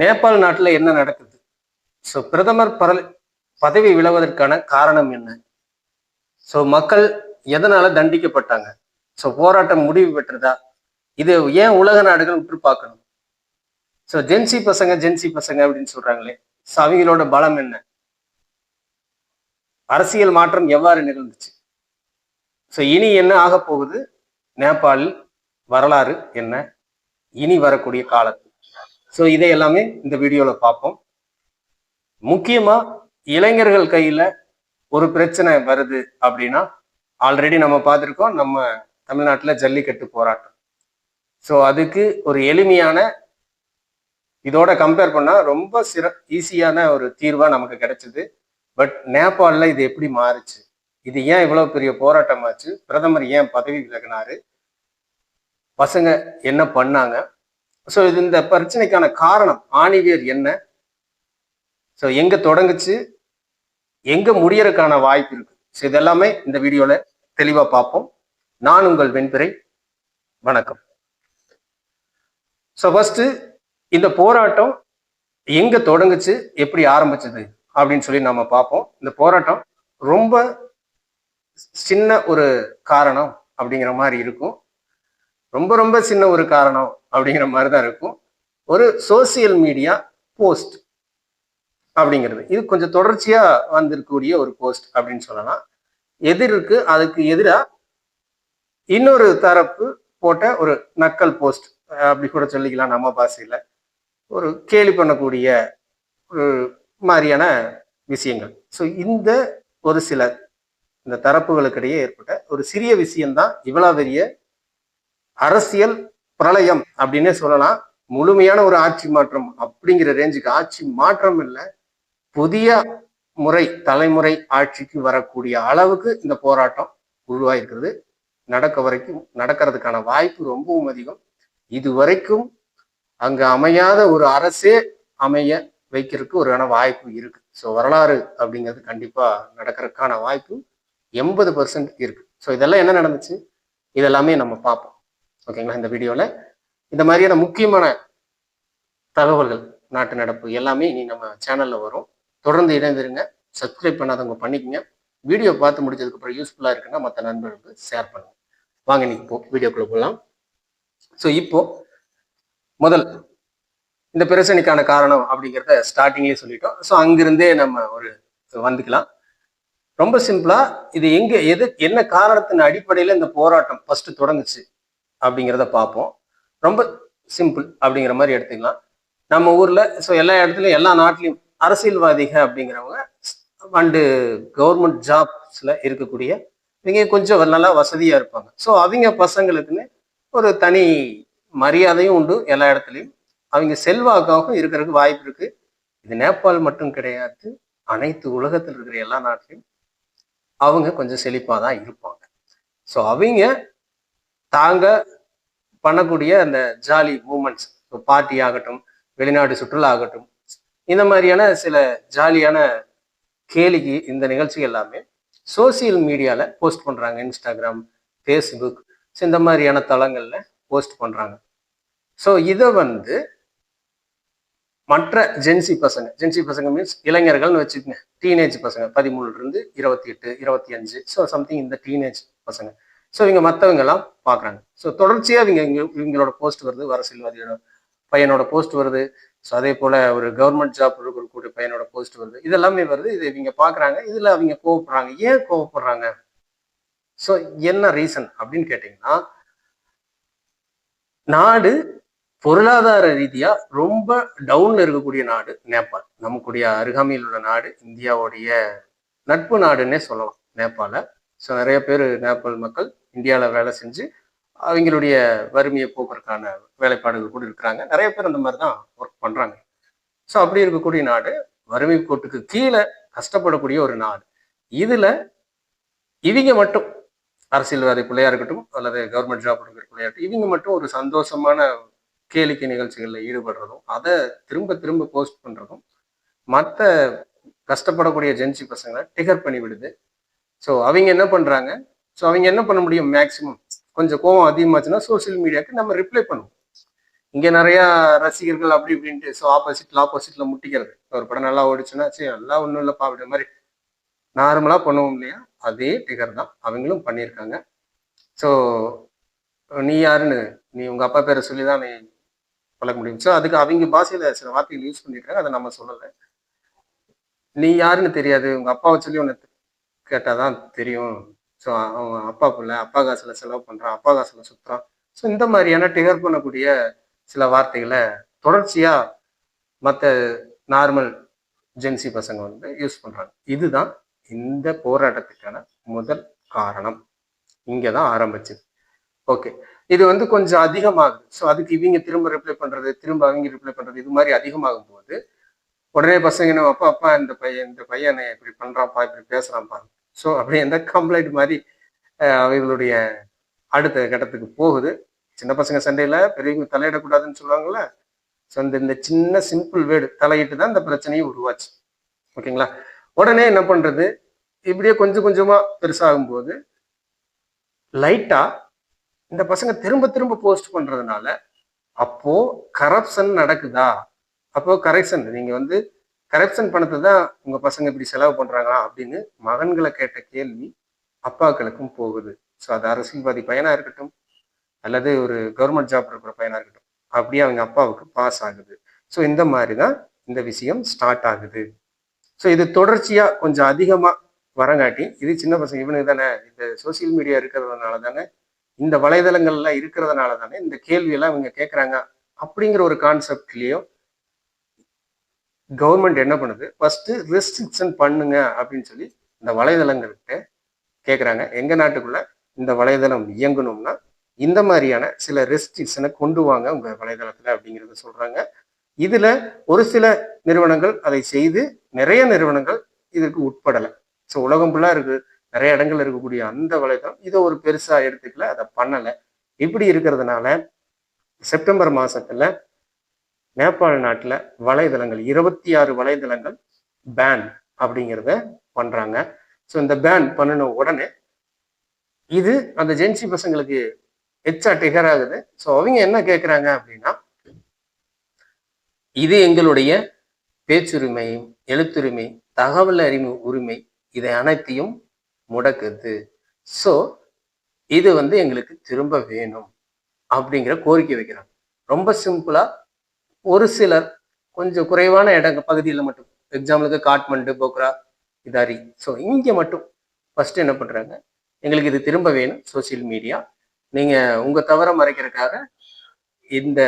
நேபாள் நாட்டில் என்ன நடக்குது? ஸோ பிரதமர் பரல் பதவி விலவதற்கான காரணம் என்ன? ஸோ மக்கள் எதனால தண்டிக்கப்பட்டாங்க? ஸோ போராட்டம் முடிவு பெற்றதா? இது ஏன் உலக நாடுகள் உற்று பார்க்கணும் ஸோ ஜென்சி பசங்க ஜென்சி பசங்க அப்படின்னு சொல்றாங்களே ஸோ அவங்களோட பலம் என்ன? அரசியல் மாற்றம் எவ்வாறு நிகழ்ந்துச்சு? ஸோ இனி என்ன ஆக போகுது? நேபாளில் வரலாறு என்ன? இனி வரக்கூடிய காலம் ஸோ இதை எல்லாமே இந்த வீடியோவில் பார்ப்போம். முக்கியமா இளைஞர்கள் கையில ஒரு பிரச்சனை வருது அப்படின்னா ஆல்ரெடி நம்ம பார்த்துருக்கோம் நம்ம தமிழ்நாட்டில் ஜல்லிக்கட்டு போராட்டம். ஸோ அதுக்கு ஒரு எளிமையான இதோட கம்பேர் பண்ணா ரொம்ப சிற ஈஸியான ஒரு தீர்வா நமக்கு கிடைச்சிது. பட் நேபாளில் இது எப்படி மாறுச்சு? இது ஏன் இவ்வளவு பெரிய போராட்டமாச்சு? பிரதமர் ஏன் பதவி விலகினாரு? பசங்க என்ன பண்ணாங்க? ஸோ இது இந்த பிரச்சனைக்கான காரணம் ஆணிவேர் என்ன? ஸோ எங்க தொடங்குச்சு? எங்க முடியறதுக்கான வாய்ப்பு இருக்கு? ஸோ இதெல்லாமே இந்த வீடியோல தெளிவா பார்ப்போம். நான் உங்கள் வெண்பிறை. வணக்கம். ஸோ ஃபர்ஸ்ட் இந்த போராட்டம் எங்க தொடங்குச்சு? எப்படி ஆரம்பிச்சது? அப்படின்னு சொல்லி நம்ம பார்ப்போம். இந்த போராட்டம் ரொம்ப சின்ன ஒரு காரணம் அப்படிங்கிற மாதிரி இருக்கும். ரொம்ப ரொம்ப சின்ன ஒரு காரணம் அப்படிங்கிற மாதிரி தான் இருக்கும். ஒரு சோசியல் மீடியா போஸ்ட் அப்படிங்கிறது. இது கொஞ்சம் தொடர்ச்சியா வந்திருக்கக்கூடிய ஒரு போஸ்ட் அப்படின்னு சொல்லலாம். எதிர்க்கு அதுக்கு எதிராக இன்னொரு தரப்பு போட்ட ஒரு நக்கல் போஸ்ட் அப்படி கூட சொல்லிக்கலாம் நம்ம பாசையில் ஒரு கேலி பண்ணக்கூடிய ஒரு மாதிரியான விஷயங்கள். ஸோ இந்த ஒரு சில இந்த தரப்புகளுக்கிடையே ஏற்பட்ட ஒரு சிறிய விஷயம்தான் இவ்வளோ பெரிய அரசியல் பிரளயம் அப்படின்னே சொல்லலாம். முழுமையான ஒரு ஆட்சி மாற்றம் அப்படிங்கிற ரேஞ்சுக்கு ஆட்சி மாற்றம் இல்லை. புதிய முறை தலைமுறை ஆட்சிக்கு வரக்கூடிய அளவுக்கு இந்த போராட்டம் உருவாயிருக்கிறது. நடக்க வரைக்கும் நடக்கிறதுக்கான வாய்ப்பு ரொம்பவும் அதிகம். இது வரைக்கும் அங்க அமையாத ஒரு அரசே அமைய வைக்கிறதுக்கு ஒரு வாய்ப்பு இருக்கு. ஸோ வரலாறு அப்படிங்கிறது கண்டிப்பா நடக்கிறதுக்கான வாய்ப்பு எண்பது பர்சன்ட் இருக்கு. ஸோ இதெல்லாம் என்ன நடந்துச்சு? இதெல்லாமே நம்ம பார்ப்போம். ஓகேங்களா இந்த வீடியோவில் இந்த மாதிரியான முக்கியமான தகவல்கள் நாட்டு நடப்பு எல்லாமே இனி நம்ம சேனல்ல வரும். தொடர்ந்து இணைந்திருங்க. சப்ஸ்கிரைப் பண்ணாதவங்க பண்ணிக்கங்க. வீடியோ பார்த்து முடிச்சதுக்கு அப்புறம் யூஸ்ஃபுல்லாக இருக்குன்னா மற்ற நண்பர்களுக்கு ஷேர் பண்ணுங்க. வாங்க இன்னைக்கு போ வீடியோக்குள்ளே போகலாம் ஸோ இப்போ முதல் இந்த பிரச்சனைக்கான காரணம் அப்படிங்கிறத ஸ்டார்டிங்லேயே சொல்லிட்டோம். ஸோ அங்கிருந்தே நம்ம ஒரு வந்துக்கலாம். ரொம்ப சிம்பிளா இது எங்க எது என்ன காரணத்தின் அடிப்படையில் இந்த போராட்டம் ஃபர்ஸ்ட் தொடங்குச்சு? அப்படிங்கிறத பார்ப்போம். ரொம்ப சிம்பிள் அப்படிங்கிற மாதிரி எடுத்துக்கலாம். நம்ம ஊரில் ஸோ எல்லா இடத்துலையும் எல்லா நாட்டிலையும் அரசியல்வாதிகள் அப்படிங்கிறவங்க அண்டு கவர்மெண்ட் ஜாப்ஸில் இருக்கக்கூடிய இவங்க கொஞ்சம் நல்லா வசதியாக இருப்பாங்க. ஸோ அவங்க பசங்களுக்குன்னு ஒரு தனி மரியாதையும் உண்டு எல்லா இடத்துலையும். அவங்க செல்வாக்காகவும் இருக்கிறதுக்கு வாய்ப்பு இருக்குது இது நேபாள் மட்டும் கிடையாது. அனைத்து உலகத்தில் இருக்கிற எல்லா நாட்டிலையும் அவங்க கொஞ்சம் செழிப்பாக தான் இருப்பாங்க. ஸோ அவங்க தாங்க பண்ணக்கூடிய அந்த ஜாலி மூமெண்ட்ஸ். பார்ட்டி ஆகட்டும் வெளிநாடு சுற்றுலா ஆகட்டும் இந்த மாதிரியான சில ஜாலியான கேலிக்கு இந்த நிகழ்ச்சி எல்லாமே சோசியல் மீடியாவில் போஸ்ட் பண்ணுறாங்க இன்ஸ்டாகிராம் ஃபேஸ்புக் ஸோ இந்த மாதிரியான தளங்களில் போஸ்ட் பண்ணுறாங்க ஸோ இதை வந்து மற்ற ஜென்சி பசங்க ஜென்சி பசங்க மீன்ஸ் இளைஞர்கள்னு வச்சுக்கோங்க. டீனேஜ் பசங்க பதிமூணுல இருந்து இருபத்தி எட்டு இருபத்தி அஞ்சு ஸோ சம்திங் இந்த டீனேஜ் பசங்க. ஸோ இவங்க மற்றவங்க எல்லாம் பார்க்குறாங்க ஸோ தொடர்ச்சியாக இவங்க இவங்களோட போஸ்ட் வருது. அரசியல்வாதியோட பையனோட போஸ்ட் வருது. ஸோ அதே போல் ஒரு கவர்மெண்ட் ஜாப் இருக்கக்கூடிய பையனோட போஸ்ட் வருது. இதெல்லாமே வருது. இது இவங்க பார்க்குறாங்க இதில் அவங்க கோவப்படுறாங்க. ஏன் கோவப்படுறாங்க? ஸோ என்ன ரீசன் அப்படின்னு கேட்டிங்கன்னா நாடு பொருளாதார ரீதியாக ரொம்ப டவுன்ல இருக்கக்கூடிய நாடு நேபாள். நமக்குடைய அருகாமையில் உள்ள நாடு இந்தியாவுடைய நட்பு நாடுன்னே சொல்லலாம் நேபாள. ஸோ நிறைய பேர் நேபாள் மக்கள் இந்தியாவில் வேலை செஞ்சு அவங்களுடைய வறுமையை போக்குறதுக்கான வேலைப்பாடுகள் கூட இருக்கிறாங்க. நிறைய பேர் அந்த மாதிரி தான் ஒர்க் பண்ணுறாங்க ஸோ அப்படி இருக்கக்கூடிய நாடு வறுமை கோட்டுக்கு கீழே கஷ்டப்படக்கூடிய ஒரு நாடு. இதில் இவங்க மட்டும் அரசியல்வாதி பிள்ளையா இருக்கட்டும் அல்லது கவர்மெண்ட் ஜாப் இருக்கிற பிள்ளையா இருக்கட்டும் இவங்க மட்டும் ஒரு சந்தோஷமான கேளிக்கை நிகழ்ச்சிகளில் ஈடுபடுறதும் அதை திரும்ப திரும்ப போஸ்ட் பண்ணுறதும் மற்ற கஷ்டப்படக்கூடிய ஜென்சி பசங்களை டிகர் பண்ணி விடுது ஸோ அவங்க என்ன பண்ணுறாங்க ஸோ அவங்க என்ன பண்ண முடியும்? மேக்சிமம் கொஞ்சம் கோவம் அதிகமாச்சுன்னா சோஷியல் மீடியாவுக்கு நம்ம ரிப்ளை பண்ணுவோம். இங்கே நிறையா ரசிகர்கள் அப்படி இப்படின்ட்டு ஸோ ஆப்போசிட்ல ஆப்போசிட்ல முட்டிக்கிறது. ஒரு படம் நல்லா ஓடிச்சுன்னா சரி நல்லா ஒன்றும் இல்லைப்பா அப்படின்ற மாதிரி. நார்மலாக பண்ணுவோம் இல்லையா? அதே டிகர் தான் அவங்களும் பண்ணியிருக்காங்க. ஸோ நீ யாருன்னு நீ உங்கள் அப்பா பேரை சொல்லி தான் நீ பழக முடியும். ஸோ அதுக்கு அவங்க பாஷையில் சில வார்த்தைகள் யூஸ் பண்ணியிருக்காங்க. அதை நம்ம சொல்லலை. நீ யாருன்னு தெரியாது. உங்கள் அப்பாவை சொல்லி ஒன்று கேட்டால் தான் தெரியும். ஸோ அவன் அப்பா பிள்ளை அப்பா காசுல செலவு பண்றான் அப்பா காசுல சுற்றுறான் ஸோ இந்த மாதிரியான டிகர் பண்ணக்கூடிய சில வார்த்தைகளை தொடர்ச்சியா மற்ற நார்மல் ஜென்சி பசங்க வந்து யூஸ் பண்றாங்க. இதுதான் இந்த போராட்டத்துக்கான முதல் காரணம். இங்கே தான் ஆரம்பிச்சது. ஓகே இது வந்து கொஞ்சம் அதிகமாகுது. ஸோ அதுக்கு இவங்க திரும்ப ரிப்ளை பண்றது திரும்ப அவங்க ரிப்ளை பண்ணுறது இது மாதிரி அதிகமாகும் போது உடனே பசங்க நம்ம அப்பா அப்பா இந்த பையன் இந்த பையனை இப்படி பண்ணுறான்ப்பா இப்படி பேசுறான்ப்பா. ஸோ அப்படி எந்த கம்ப்ளைண்ட் மாதிரி அஹ், அவங்களுடைய அடுத்த கட்டத்துக்கு போகுது. சின்ன பசங்க சண்டையில் பெரியவங்க தலையிடக்கூடாதுன்னு சொல்லுவாங்கல்ல? ஸோ அந்த இந்த சின்ன சிம்பிள் வேர்டு தலையிட்டு தான் இந்த பிரச்சனையும் உருவாச்சு. ஓகேங்களா? உடனே என்ன பண்றது? இப்படியே கொஞ்சம் கொஞ்சமா பெருசாகும் போது இந்த பசங்க திரும்ப திரும்ப போஸ்ட் பண்ணுறதுனால அப்போது கரப்ஷன் நடக்குதா? அப்போ கரெக்ஷன் நீங்கள் வந்து கரப்ஷன் பணத்தை தான் உங்க பசங்க இப்படி செலவு பண்றாங்களா அப்படின்னு மகன்களை கேட்ட கேள்வி அப்பாக்களுக்கும் போகுது. ஸோ அது அரசியல்வாதி பையனா இருக்கட்டும் அல்லது ஒரு கவர்மெண்ட் ஜாப் இருக்கிற பையனா இருக்கட்டும் அப்படியே அவங்க அப்பாவுக்கு பாஸ் ஆகுது. ஸோ இந்த மாதிரி தான் இந்த விஷயம் ஸ்டார்ட் ஆகுது. ஸோ இது தொடர்ச்சியா கொஞ்சம் அதிகமா வரங்காட்டி இது சின்ன பசங்க இவனுக்கு தானே இந்த சோசியல் மீடியா இருக்கிறதுனால தானே இந்த வலைதளங்கள்லாம் இருக்கிறதுனால தானே இந்த கேள்வியெல்லாம் இவங்க கேட்குறாங்க அப்படிங்கிற ஒரு கான்செப்ட்லேயும் கவர்மெண்ட் என்ன பண்ணுது? ஃபஸ்ட்டு ரெஸ்ட்ரிக்ஷன் பண்ணுங்க அப்படின்னு சொல்லி இந்த வலைதளங்கள்கிட்ட கேட்குறாங்க எங்கள் நாட்டுக்குள்ள இந்த வலைதளம் இயங்கணும்னா இந்த மாதிரியான சில ரெஸ்ட்ரிக்ஷனை கொண்டு வாங்க உங்கள் வலைதளத்தில் அப்படிங்கிறத சொல்கிறாங்க இதில் ஒரு சில நிறுவனங்கள் அதை செய்து நிறைய நிறுவனங்கள் இதற்கு உட்படலை. ஸோ உலகம் ஃபுல்லாக இருக்கு. நிறைய இடங்கள் இருக்கக்கூடிய அந்த வலைதளம் இதை ஒரு பெருசாக எடுத்துக்கல அதை பண்ணலை. இப்படி இருக்கிறதுனால செப்டம்பர் மாதத்தில் நேபாள் நாட்டுல வலைதளங்கள் இருபத்தி ஆறு வலைதளங்கள் பேன் அப்படிங்கிறத பண்றாங்க. ஸோ இந்த பேன் பண்ணின உடனே இது அந்த ஜென்சி பசங்களுக்கு எச்சா டிகர் ஆகுது. ஸோ அவங்க என்ன கேட்குறாங்க அப்படின்னா இது எங்களுடைய பேச்சுரிமை எழுத்துரிமை தகவல் அறிவு உரிமை இதை அனைத்தையும் முடக்குது. ஸோ இது வந்து எங்களுக்கு திரும்ப வேணும் அப்படிங்கிற கோரிக்கை வைக்கிறாங்க. ரொம்ப சிம்பிளா ஒரு சிலர் கொஞ்சம் குறைவான இடங்க பகுதியில் மட்டும். எக்ஸாம்பிளுக்கு காட்மண்டு போக்ரா இதாரி ஸோ இங்கே மட்டும் ஃபஸ்ட்டு என்ன பண்ணுறாங்க எங்களுக்கு இது திரும்ப வேணும் சோசியல் மீடியா நீங்கள் உங்கள் தவறை மறைக்கிறதுக்காக இந்த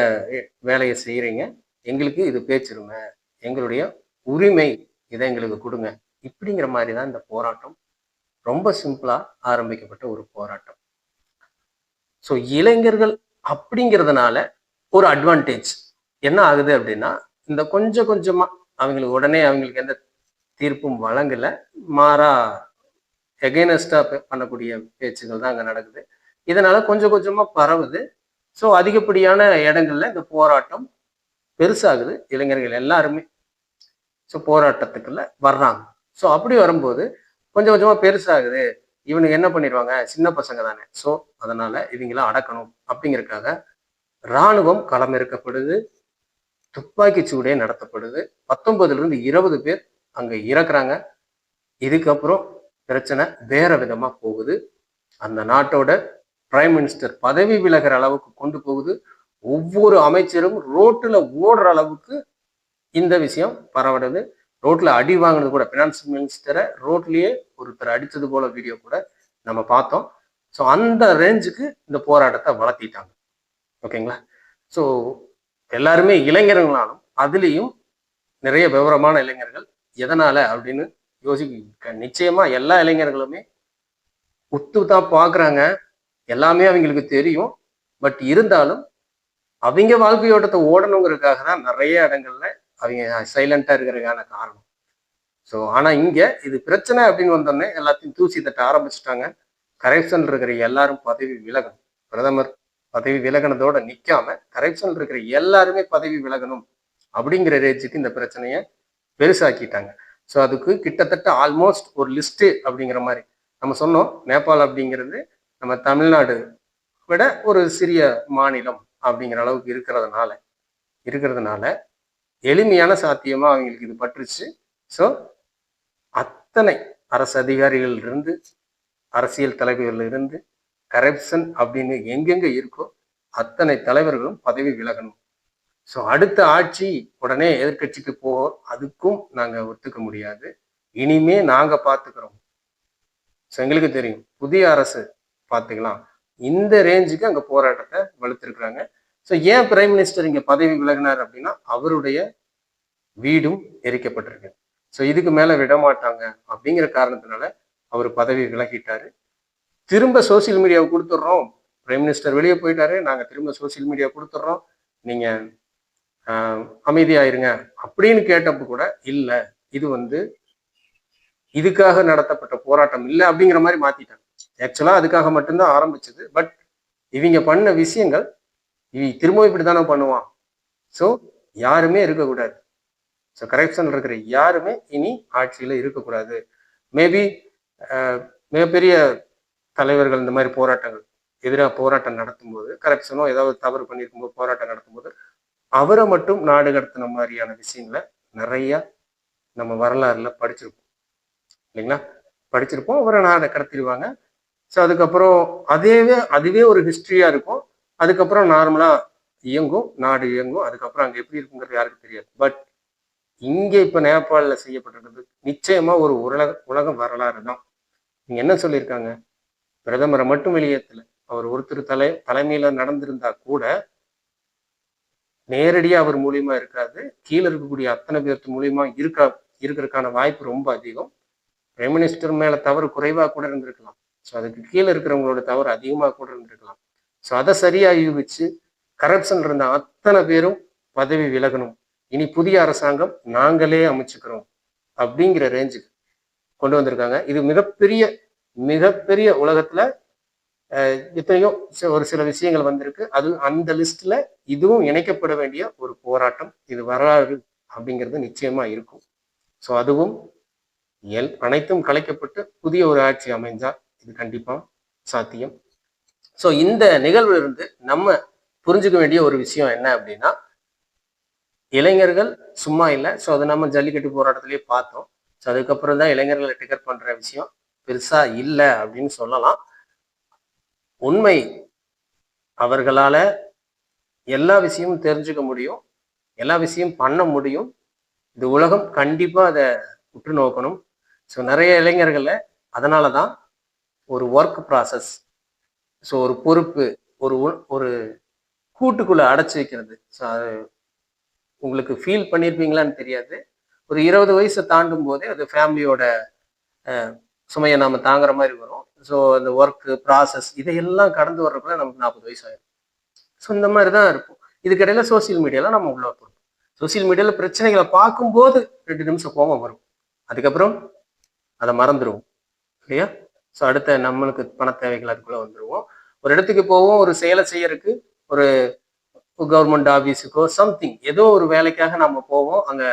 வேலையை செய்கிறீங்க எங்களுக்கு இது பேச்சுருங்க. எங்களுடைய உரிமை இதை எங்களுக்கு கொடுங்க. இப்படிங்கிற மாதிரி தான் இந்த போராட்டம். ரொம்ப சிம்பிளாக ஆரம்பிக்கப்பட்ட ஒரு போராட்டம். ஸோ இளைஞர்கள் அப்படிங்கிறதுனால ஒரு அட்வான்டேஜ் என்ன ஆகுது அப்படின்னா இந்த கொஞ்சம் கொஞ்சமா அவங்களுக்கு உடனே அவங்களுக்கு எந்த தீர்ப்பும் வழங்கல. மாறா எகைனஸ்டா பண்ணக்கூடிய பேச்சுகள் தான் அங்க நடக்குது. இதனால கொஞ்சம் கொஞ்சமா பரவுது. ஸோ அதிகப்படியான இடங்கள்ல இந்த போராட்டம் பெருசாகுது. இளைஞர்கள் எல்லாருமே ஸோ போராட்டத்துக்குள்ள வர்றாங்க. ஸோ அப்படி வரும்போது கொஞ்சம் கொஞ்சமா பெருசாகுது. இவனுக்கு என்ன பண்ணிடுவாங்க சின்ன பசங்க தானே. ஸோ அதனால இவங்களாம் அடக்கணும். அப்படிங்கறதுக்காக இராணுவம் களமிறக்கப்படுது. துப்பாக்கி சூடே நடத்தப்படுது. பத்தொன்பதுல இருந்து இருபது பேர் அங்க இறக்குறாங்க. இதுக்கப்புறம் பிரச்சனை வேற விதமா போகுது. அந்த நாட்டோட பிரைம் மினிஸ்டர் பதவி விலகிற அளவுக்கு கொண்டு போகுது. ஒவ்வொரு அமைச்சரும் ரோட்டில் ஓடுற அளவுக்கு இந்த விஷயம் பரவடுது ரோட்டில் அடி வாங்கினது கூட ஃபினான்ஸ் மினிஸ்டரை ரோட்லேயே ஒருத்தர் அடித்தது போல வீடியோ கூட நம்ம பார்த்தோம். ஸோ அந்த ரேஞ்சுக்கு இந்த போராட்டத்தை வளர்த்திட்டாங்க. ஓகேங்களா ஸோ எல்லாருமே இளைஞர்களாலும் அதுலேயும் நிறைய விவரமான இளைஞர்கள். எதனால அப்படின்னு யோசிக்க நிச்சயமா எல்லா இளைஞர்களுமே உத்து தான் பார்க்குறாங்க. எல்லாமே அவங்களுக்கு தெரியும். பட் இருந்தாலும் அவங்க வாழ்க்கையோட்டத்தை ஓடணுங்கிறதுக்காக தான் நிறைய இடங்கள்ல அவங்க சைலண்டா இருக்கிறதுக்கான காரணம். ஸோ ஆனா இங்க இது பிரச்சனை அப்படின்னு வந்தோடனே எல்லாத்தையும் தூசி தட்ட ஆரம்பிச்சுட்டாங்க. கரெக்ஷன் இருக்கிற எல்லாரும் பதவி விலகும் பிரதமர் பதவி விலகினதோட நிற்காம கரெக்ஷன் இருக்கிற எல்லாருமே பதவி விலகணும் அப்படிங்கிற ரேஞ்சுக்கு இந்த பிரச்சனையை பெருசாக்கிட்டாங்க. ஸோ அதுக்கு கிட்டத்தட்ட ஆல்மோஸ்ட் ஒரு லிஸ்ட்டு அப்படிங்கிற மாதிரி. நம்ம சொன்னோம் நேபாள் அப்படிங்கிறது நம்ம தமிழ்நாடு விட ஒரு சிறிய மாநிலம் அப்படிங்கிற அளவுக்கு இருக்கிறதுனால இருக்கிறதுனால எளிமையான சாத்தியமாக அவங்களுக்கு இது பற்றுச்சு. ஸோ அத்தனை அரசு அதிகாரிகள் இருந்து அரசியல் தலைவர்கள் இருந்து கரப்ஷன் அப்படின்னு எங்கெங்க இருக்கோ அத்தனை தலைவர்களும் பதவி விலகணும். ஸோ அடுத்த ஆட்சி உடனே எதிர்கட்சிக்கு போவோம் அதுக்கும் நாங்க ஒத்துக்க முடியாது. இனிமே நாங்க பார்த்துக்கிறோம் ஸோ எங்களுக்கு தெரியும். புதிய அரசு பார்த்துக்கலாம் இந்த ரேஞ்சுக்கு அங்க போராட்டத்தை வலுத்திருக்கிறாங்க. ஸோ ஏன் பிரைம் மினிஸ்டர் இங்க பதவி விலகினார் அப்படின்னா அவருடைய வீடும் எரிக்கப்பட்டிருக்கு. ஸோ இதுக்கு மேல விட மாட்டாங்க அப்படிங்கிற காரணத்தினால அவர் பதவி விலகிட்டாரு. திரும்ப சோசியல் மீடியாவை கொடுத்துட்றோம். பிரைம் மினிஸ்டர் வெளியே போயிட்டாரு நாங்க திரும்ப சோசியல் மீடியா கொடுத்துட்றோம். நீங்க அமைதியாயிருங்க அப்படின்னு கேட்டப்ப கூட இல்ல இது வந்து இதுக்காக நடத்தப்பட்ட போராட்டம் இல்லை அப்படிங்கிற மாதிரி மாத்திட்டாங்க. ஆக்சுவலா அதுக்காக மட்டும்தான் ஆரம்பிச்சது பட் இவங்க பண்ண விஷயங்கள் இவ திரும்ப இப்படி தானே பண்ணுவான். ஸோ யாருமே இருக்கக்கூடாது. ஸோ கரப்ஷன் இருக்கிற யாருமே இனி ஆட்சியில் இருக்கக்கூடாது. மேபி மிகப்பெரிய தலைவர்கள் இந்த மாதிரி போராட்டங்கள் எதிராக போராட்டம் நடத்தும்போது கரப்ஷனோ ஏதாவது தவறு பண்ணியிருக்கும்போது போராட்டம் நடத்தும்போது அவரை மட்டும் நாடு கடத்தின மாதிரியான விஷயங்களை நிறைய நம்ம வரலாறுல படிச்சிருப்போம். இல்லைங்களா? படிச்சிருப்போம். அவரை நாடை கடத்திடுவாங்க. ஸோ அதுக்கப்புறம் அதேவே அதுவே ஒரு ஹிஸ்ட்ரியா இருக்கும். அதுக்கப்புறம் நார்மலா இயங்கும் நாடு இயங்கும். அதுக்கப்புறம் அங்க எப்படி இருக்குங்கிறது யாருக்கு தெரியாது. பட் இங்கே இப்போ நேபாளில் செய்யப்பட்டிருக்கிறது நிச்சயமா ஒரு உலக உலக வரலாறு தான். நீங்க என்ன சொல்லியிருக்காங்க? பிரதமரை மட்டும் வெளியேற்றல. அவர் ஒருத்தர் தலை தலைமையில நடந்திருந்தா கூட நேரடியா அவர் மூலியமா இருக்காது. கீழே இருக்கக்கூடிய அத்தனை பேர்த்து மூலியமா இருக்கா இருக்கிறதுக்கான வாய்ப்பு ரொம்ப அதிகம். பிரைம் மினிஸ்டர் மேல தவறு குறைவா கூட இருந்திருக்கலாம். ஸோ அதுக்கு கீழே இருக்கிறவங்களோட தவறு அதிகமாக கூட இருந்திருக்கலாம். ஸோ அதை சரியா யூகிச்சு கரப்ஷன் இருந்த அத்தனை பேரும் பதவி விலகணும். இனி புதிய அரசாங்கம் நாங்களே அமைச்சுக்கிறோம். அப்படிங்கிற ரேஞ்சுக்கு கொண்டு வந்திருக்காங்க. இது மிகப்பெரிய மிகப்பெரிய உலகத்துல இத்தனையோ ஒரு சில விஷயங்கள் வந்திருக்கு. அது அந்த லிஸ்ட்ல இதுவும் இணைக்கப்பட வேண்டிய ஒரு போராட்டம் இது வரலாறு அப்படிங்கிறது நிச்சயமா இருக்கும். ஸோ அதுவும் எல் அனைத்தும் கலைக்கப்பட்டு புதிய ஒரு ஆட்சி அமைஞ்சா இது கண்டிப்பா சாத்தியம். ஸோ இந்த நிகழ்வுல இருந்து நம்ம புரிஞ்சுக்க வேண்டிய ஒரு விஷயம் என்ன அப்படின்னா இளைஞர்கள் சும்மா இல்லை. ஸோ அதை நம்ம ஜல்லிக்கட்டு போராட்டத்திலேயே பார்த்தோம். ஸோ அதுக்கப்புறம் தான் இளைஞர்களை டிக்கெட் பண்ற விஷயம். பெருசா இல்லை அப்படின்னு சொல்லலாம். உண்மை அவர்களால எல்லா விஷயமும் தெரிஞ்சுக்க முடியும். எல்லா விஷயம் பண்ண முடியும். இது உலகம் கண்டிப்பா அதை உற்று நோக்கணும் ஸோ நிறைய இளைஞர்களை அதனால தான் ஒரு ஒர்க் ப்ராசஸ் ஸோ ஒரு பொறுப்பு ஒரு ஒரு கூட்டுக்குள்ள அடைச்சி வைக்கிறது. ஸோ அது உங்களுக்கு ஃபீல் பண்ணியிருப்பீங்களான்னு தெரியாது. ஒரு இருபது வயசை தாண்டும் போதே அது ஃபேமிலியோட சுமையை நாம் தாங்குற மாதிரி வரும். ஸோ அந்த ஒர்க்கு ப்ராசஸ் இதையெல்லாம் கடந்து வர்றதுக்குள்ள நமக்கு நாற்பது வயசு ஆயிடும் ஸோ இந்த மாதிரி தான் இருக்கும் இதுக்கிடையில சோசியல் மீடியாலாம் நம்ம உள்ள போகிறோம் சோசியல் மீடியாவில் பிரச்சனைகளை பார்க்கும்போது ரெண்டு நிமிஷம் கோபம் வரும். அதுக்கப்புறம் அதை மறந்துடுவோம் இல்லையா? ஸோ அடுத்த நம்மளுக்கு பண தேவைகள் அதுக்குள்ளே வந்துடுவோம் ஒரு இடத்துக்கு போவோம் ஒரு செயலை செய்யறதுக்கு ஒரு கவர்மெண்ட் ஆஃபீஸுக்கோ சம்திங் ஏதோ ஒரு வேலைக்காக நம்ம போவோம். அங்கே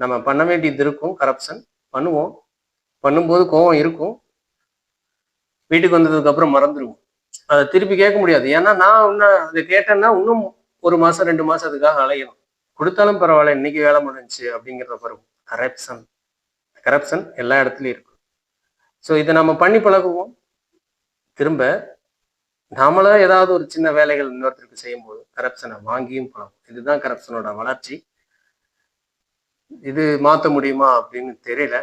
நம்ம பண்ண வேண்டியது இருக்கும் கரப்ஷன் பண்ணுவோம். பண்ணும்போது கோவம் இருக்கும். வீட்டுக்கு வந்ததுக்கு அப்புறம் மறந்துடுவோம் அதை திருப்பி கேட்க முடியாது. ஏன்னா நான் இன்னும் அதை கேட்டேன்னா இன்னும் ஒரு மாசம் ரெண்டு மாசம் அதுக்காக அலையணும். கொடுத்தாலும் பரவாயில்ல இன்னைக்கு வேலை முடிஞ்சு அப்படிங்கிறத வரும் கரப்ஷன் கரப்ஷன் எல்லா இடத்துலையும் இருக்கும் ஸோ இதை நம்ம பண்ணி பழகுவோம். திரும்ப நாமளா ஏதாவது ஒரு சின்ன வேலைகள் இன்னொருத்தருக்கு செய்யும்போது கரப்ஷனை வாங்கியும் பழகும். இதுதான் கரப்ஷனோட வளர்ச்சி. இது மாற்ற முடியுமா அப்படின்னு தெரியல.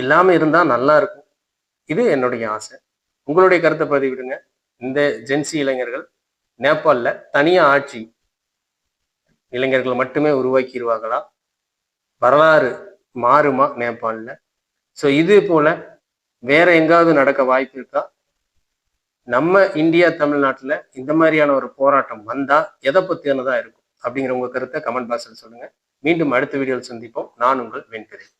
இல்லாமல் இருந்தா நல்லா இருக்கும். இது என்னுடைய ஆசை. உங்களுடைய கருத்தை பதிவிடுங்க. இந்த ஜென்சி இளைஞர்கள் நேபாளில் தனியா ஆட்சி இளைஞர்கள் மட்டுமே உருவாக்கிடுவாங்களா வரலாறு மாறுமா நேபாளில்? ஸோ இது போல வேற எங்காவது நடக்க வாய்ப்பு இருக்கா? நம்ம இந்தியா தமிழ்நாட்டில் இந்த மாதிரியான ஒரு போராட்டம் வந்தால் எதை பற்றியானதாக இருக்கும்? அப்படிங்கிற உங்க கருத்தை கமெண்ட் பாக்ஸில் சொல்லுங்க. மீண்டும் அடுத்த வீடியோவில் சந்திப்போம். நான் உங்கள் வெண்கிறேன்